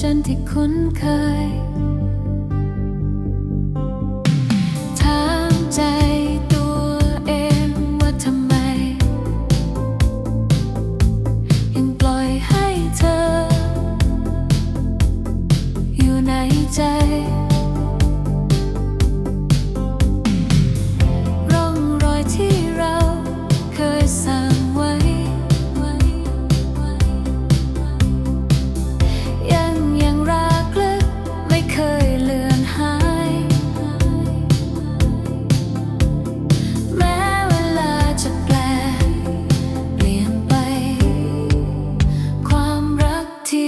จันที่คุ้นเคยถามใจตัวเองว่าทำไม ยังปล่อยให้เธอ อยู่ในใจ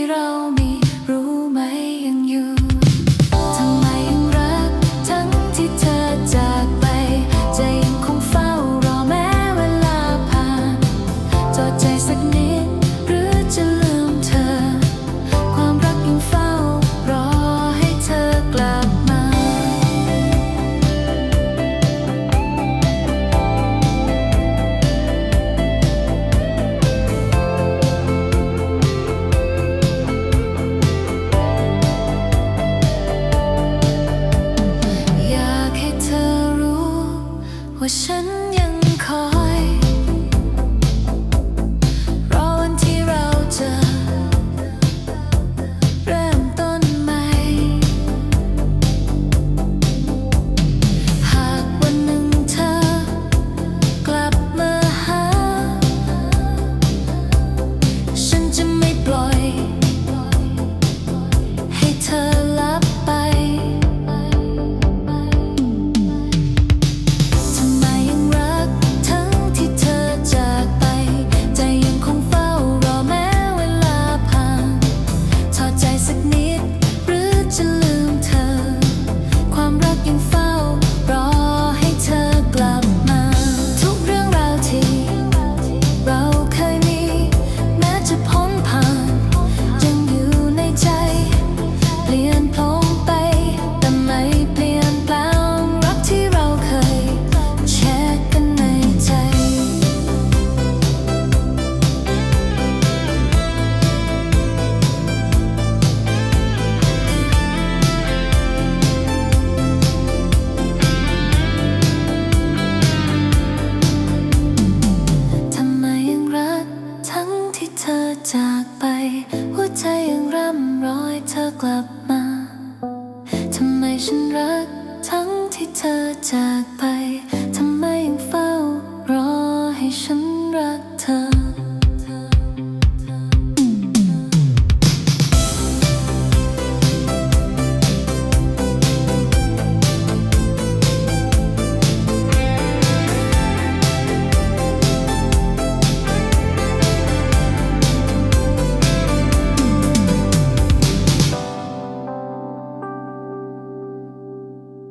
don't กลับมา ทำไมฉันรักทั้งที่เธอจากไป